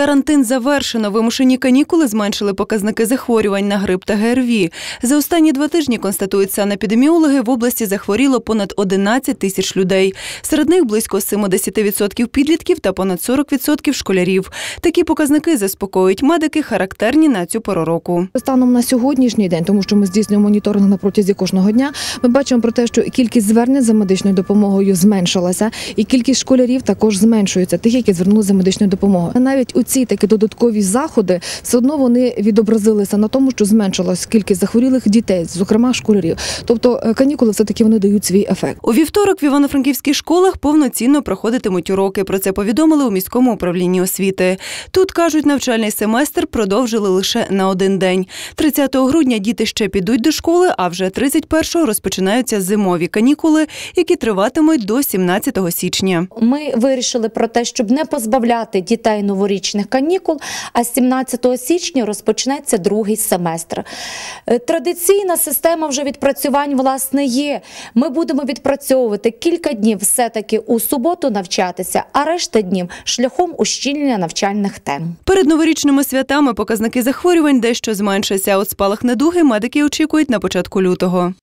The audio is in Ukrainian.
Карантин завершено. Вимушені канікули зменшили показники захворювань на грип та ГРВІ. За останні два тижні констатують санепідеміологи, в області захворіло понад 11 тисяч людей. Серед них близько 70% підлітків та понад 40% школярів. Такі показники заспокоюють медики, характерні на цю пору року. Станом на сьогоднішній день, тому що ми здійснюємо моніторинг на протязі кожного дня, ми бачимо про те, що кількість звернень за медичною допомогою зменшилася, і кількість школярів також зменшується, тих, які звернули за медичною допомогою. Навіть у ці такі додаткові заходи все одно вони відобразилися на тому, що зменшилась кількість захворілих дітей, зокрема школярів. Тобто е, канікули все таки вони дають свій ефект. У вівторок в івано-франківських школах повноцінно проходитимуть уроки. Про це повідомили у міському управлінні освіти. Тут кажуть, навчальний семестр продовжили лише на один день. 30 грудня діти ще підуть до школи, а вже 31-го розпочинаються зимові канікули, які триватимуть до 17 січня. Ми вирішили про те, щоб не позбавляти дітей новорічних канікул. А з 17 січня розпочнеться другий семестр. Е, Традиційна система вже відпрацювань власне є. Ми будемо відпрацьовувати кілька днів все-таки у суботу навчатися, а решта днів шляхом ущільнення навчальних тем. Перед новорічними святами показники захворювань дещо зменшаться. От спалах недуги медики очікують на початку лютого.